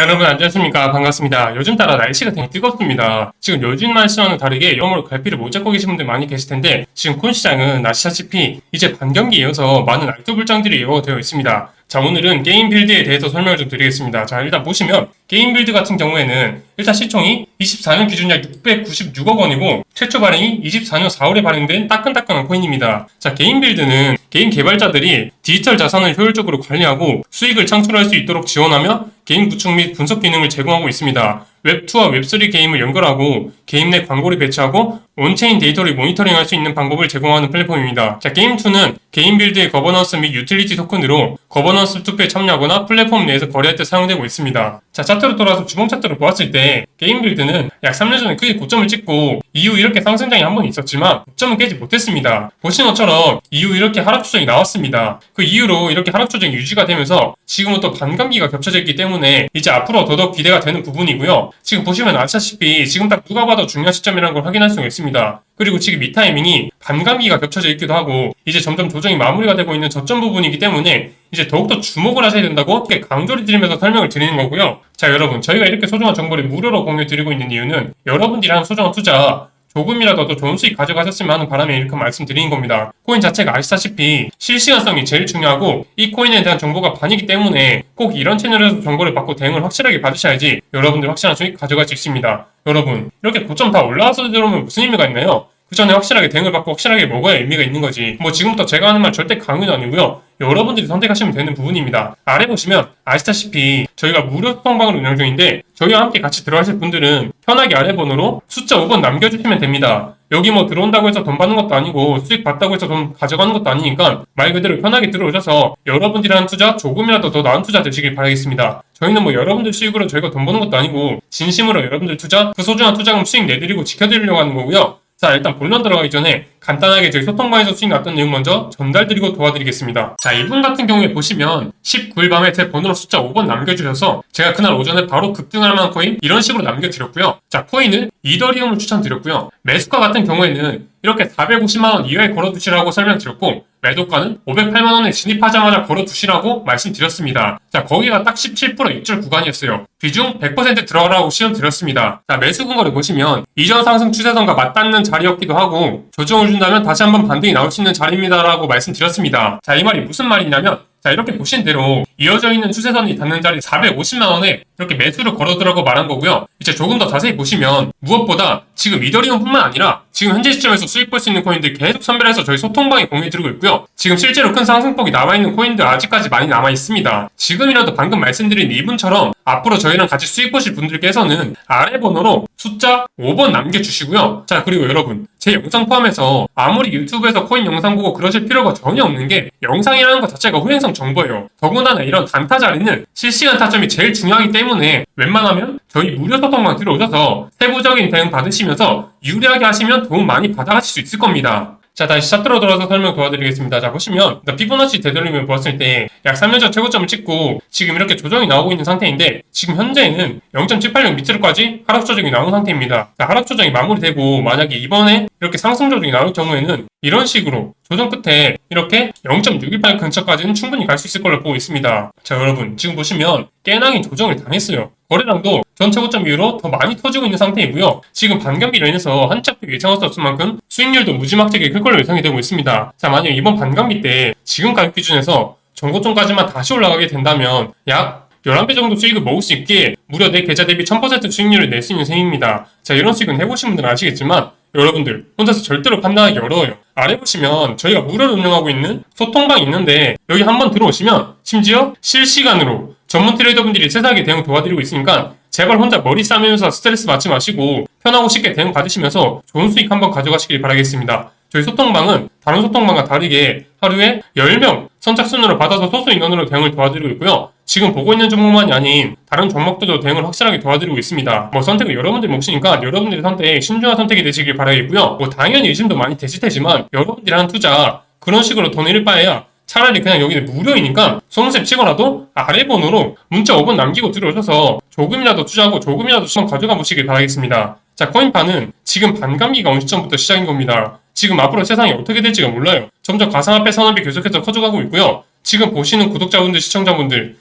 자 여러분 안녕하십니까? 반갑습니다. 요즘 따라 날씨가 되게 뜨겁습니다. 지금 요즘 날씨와는 다르게 여러모로 갈피를 못 잡고 계신 분들 많이 계실 텐데 지금 콘 시장은 아시다시피 이제 반경기에 이어서 많은 알토 불장들이 예고되어 있습니다 자 오늘은 게임 빌드에 대해서 설명을 좀 드리겠습니다 자 일단 보시면 게임 빌드 같은 경우에는 일단 시총이 24년 기준 약 696억 원이고 최초 발행이 24년 4월에 발행된 따끈따끈한 코인입니다 자 게임 빌드는 게임 개발자들이 디지털 자산을 효율적으로 관리하고 수익을 창출할 수 있도록 지원하며 게임 구축 및 분석 기능을 제공하고 있습니다. 웹2와 웹3 게임을 연결하고 게임 내 광고를 배치하고 온체인 데이터를 모니터링할 수 있는 방법을 제공하는 플랫폼입니다. 자, 게임2는 게임 빌드의 거버넌스 및 유틸리티 토큰으로 거버넌스 투표에 참여하거나 플랫폼 내에서 거래할 때 사용되고 있습니다. 자, 차트로 돌아서 주봉 차트를 보았을 때 게임 빌드는 약 3년 전에 크게 고점을 찍고 이후 이렇게 상승장이 한 번 있었지만 고점은 깨지 못했습니다. 보신 것처럼 이후 이렇게 하락 추정이 나왔습니다. 그 이후로 이렇게 하락 추정이 유지가 되면서 지금은 또 반감기가 겹쳐져 있기 때문에 이제 앞으로 더더욱 기대가 되는 부분이고요. 지금 보시면 아시다시피 지금 딱 누가 봐도 중요한 시점이라는 걸 확인할 수가 있습니다. 그리고 지금 이 타이밍이 반감기가 겹쳐져 있기도 하고 이제 점점 조정이 마무리가 되고 있는 저점 부분이기 때문에 이제 더욱더 주목을 하셔야 된다고 이렇게 강조를 드리면서 설명을 드리는 거고요. 자 여러분 저희가 이렇게 소중한 정보를 무료로 공유 드리고 있는 이유는 여러분들이 하는 소중한 투자 조금이라도 더 좋은 수익 가져가셨으면 하는 바람에 이렇게 말씀드리는 겁니다. 코인 자체가 아시다시피 실시간성이 제일 중요하고 이 코인에 대한 정보가 반이기 때문에 꼭 이런 채널에서 정보를 받고 대응을 확실하게 받으셔야지 여러분들 확실한 수익 가져갈 수 있습니다. 여러분 이렇게 고점 다 올라와서 들어오면 무슨 의미가 있나요? 그 전에 확실하게 대응을 받고 확실하게 먹어야 의미가 있는 거지. 뭐 지금부터 제가 하는 말 절대 강요는 아니고요. 여러분들이 선택하시면 되는 부분입니다. 아래 보시면 아시다시피 저희가 무료 소통방을 운영 중인데 저희와 함께 같이 들어가실 분들은 편하게 아래 번호로 숫자 5번 남겨주시면 됩니다. 여기 뭐 들어온다고 해서 돈 받는 것도 아니고 수익 받다고 해서 돈 가져가는 것도 아니니까 말 그대로 편하게 들어오셔서 여러분들이 하는 투자 조금이라도 더 나은 투자 되시길 바라겠습니다. 저희는 뭐 여러분들 수익으로 저희가 돈 버는 것도 아니고 진심으로 여러분들 투자 그 소중한 투자금 수익 내드리고 지켜드리려고 하는 거고요. 자, 일단 본론 들어가기 전에 간단하게 저희 소통방에서 수익 났던 내용 먼저 전달드리고 도와드리겠습니다. 자, 이분 같은 경우에 보시면 19일 밤에 제 번호로 숫자 5번 남겨주셔서 제가 그날 오전에 바로 급등할 만한 코인 이런 식으로 남겨드렸고요. 자, 코인은 이더리움을 추천드렸고요. 매수가 같은 경우에는 이렇게 450만원 이하에 걸어두시라고 설명드렸고 매도가는 508만원에 진입하자마자 걸어두시라고 말씀드렸습니다. 자, 거기가 딱 17% 입절 구간이었어요. 비중 100% 들어가라고 시험드렸습니다. 자, 매수 근거를 보시면 이전 상승 추세선과 맞닿는 자리였기도 하고 조정을 준다면 다시 한번 반등이 나올 수 있는 자리입니다라고 말씀드렸습니다. 자, 이 말이 무슨 말이냐면 자, 이렇게 보신 대로 이어져 있는 추세선이 닿는 자리 450만원에 이렇게 매수를 걸어두라고 말한 거고요. 이제 조금 더 자세히 보시면 무엇보다 지금 이더리움뿐만 아니라 지금 현재 시점에서 수익 볼 수 있는 코인들 계속 선별해서 저희 소통방에 공유드리고 있고요. 지금 실제로 큰 상승폭이 남아있는 코인들 아직까지 많이 남아 있습니다. 지금이라도 방금 말씀드린 이분처럼 앞으로 저희랑 같이 수익 보실 분들께서는 아래 번호로 숫자 5번 남겨주시고요. 자, 그리고 여러분, 제 영상 포함해서 아무리 유튜브에서 코인 영상 보고 그러실 필요가 전혀 없는 게 영상이라는 것 자체가 후행성 정보예요. 더군다나 이런 단타 자리는 실시간 타점이 제일 중요하기 때문에 웬만하면 저희 무료 소통방 들어오셔서 세부적인 대응 받으시면서 유리하게 하시면 도움 많이 받아가실 수 있을 겁니다. 자, 다시 차트로 돌아서 설명 도와드리겠습니다. 자, 보시면, 피보나치 되돌림을 보았을 때, 약 3년 전 최고점을 찍고, 지금 이렇게 조정이 나오고 있는 상태인데, 지금 현재는 0.786 밑으로까지 하락 조정이 나온 상태입니다. 자, 하락 조정이 마무리되고, 만약에 이번에 이렇게 상승 조정이 나올 경우에는, 이런 식으로 조정 끝에 이렇게 0.618 근처까지는 충분히 갈 수 있을 걸로 보고 있습니다. 자, 여러분, 지금 보시면, 깨낭이 조정을 당했어요. 거래량도 전 최고점 이후로 더 많이 터지고 있는 상태이고요. 지금 반감기로 인해서 한짝도 예상할 수 없을 만큼 수익률도 무지막지하게 클 걸로 예상이 되고 있습니다. 자, 만약 이번 반감기 때 지금 가격 기준에서 전고점까지만 다시 올라가게 된다면 약 11배 정도 수익을 먹을 수 있게 무려 내 계좌 대비 1000% 수익률을 낼 수 있는 셈입니다. 자, 이런 수익은 해보신 분들은 아시겠지만 여러분들 혼자서 절대로 판단하기 어려워요. 아래 보시면 저희가 무료로 운영하고 있는 소통방이 있는데 여기 한번 들어오시면 심지어 실시간으로 전문 트레이더분들이 세세하게 대응 도와드리고 있으니까 제발 혼자 머리 싸매면서 스트레스 받지 마시고 편하고 쉽게 대응 받으시면서 좋은 수익 한번 가져가시길 바라겠습니다. 저희 소통방은 다른 소통방과 다르게 하루에 10명 선착순으로 받아서 소수 인원으로 대응을 도와드리고 있고요. 지금 보고 있는 종목만이 아닌 다른 종목들도 대응을 확실하게 도와드리고 있습니다. 뭐 선택은 여러분들 몫이니까 여러분들의 선택 신중한 선택이 되시길 바라겠고요. 뭐 당연히 의심도 많이 되실 테지만 여러분들이 하는 투자 그런 식으로 돈 잃을 바에야 차라리 그냥 여기는 무료이니까 속눈썹 치고라도 아래 번호로 문자 5번 남기고 들어오셔서 조금이라도 투자하고 조금이라도 시간 가져가 보시길 바라겠습니다. 자, 코인파는 지금 반감기가 온 시점부터 시작인 겁니다. 지금 앞으로 세상이 어떻게 될지가 몰라요. 점점 가상화폐 산업이 계속해서 커져가고 있고요. 지금 보시는 구독자분들, 시청자분들,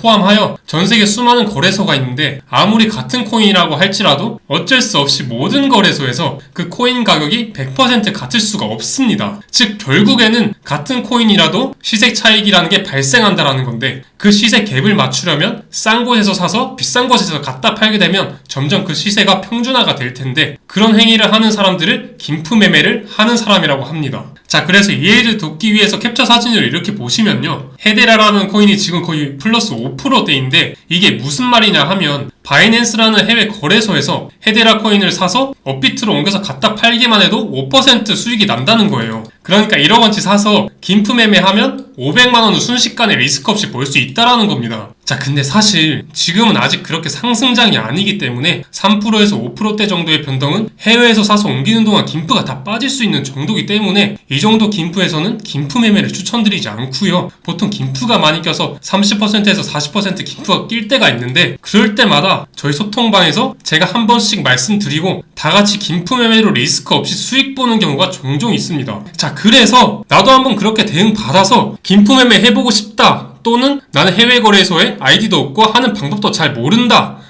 포함하여 전 세계 수많은 거래소가 있는데 아무리 같은 코인이라고 할지라도 어쩔 수 없이 모든 거래소에서 그 코인 가격이 100% 같을 수가 없습니다. 즉 결국에는 같은 코인이라도 시세 차익이라는 게 발생한다라는 건데 그 시세 갭을 맞추려면 싼 곳에서 사서 비싼 곳에서 갖다 팔게 되면 점점 그 시세가 평준화가 될 텐데 그런 행위를 하는 사람들을 김프 매매를 하는 사람이라고 합니다. 자, 그래서 이해를 돕기 위해서 캡처 사진을 이렇게 보시면요. 헤데라라는 코인이 지금 거의 플러스 5%대인데 이게 무슨 말이냐 하면 바이낸스라는 해외 거래소에서 헤데라 코인을 사서 업비트로 옮겨서 갖다 팔기만 해도 5% 수익이 난다는 거예요. 그러니까 1억 원치 사서 김프 매매하면 500만 원을 순식간에 리스크 없이 벌 수 있다라는 겁니다. 자, 근데 사실 지금은 아직 그렇게 상승장이 아니기 때문에 3%에서 5%대 정도의 변동은 해외에서 사서 옮기는 동안 김프가 다 빠질 수 있는 정도이기 때문에 이 정도 김프에서는 김프 매매를 추천드리지 않고요. 보통 김프가 많이 껴서 30%에서 40% 김프가 낄 때가 있는데 그럴 때마다 저희 소통방에서 제가 한 번씩 말씀드리고 다 같이 김프 매매로 리스크 없이 수익 보는 경우가 종종 있습니다. 자, 그래서 나도 한번 그렇게 대응 받아서 김프 매매 해보고 싶다. 또는 나는 해외 거래소에 아이디도 없고 하는 방법도 잘 모른다.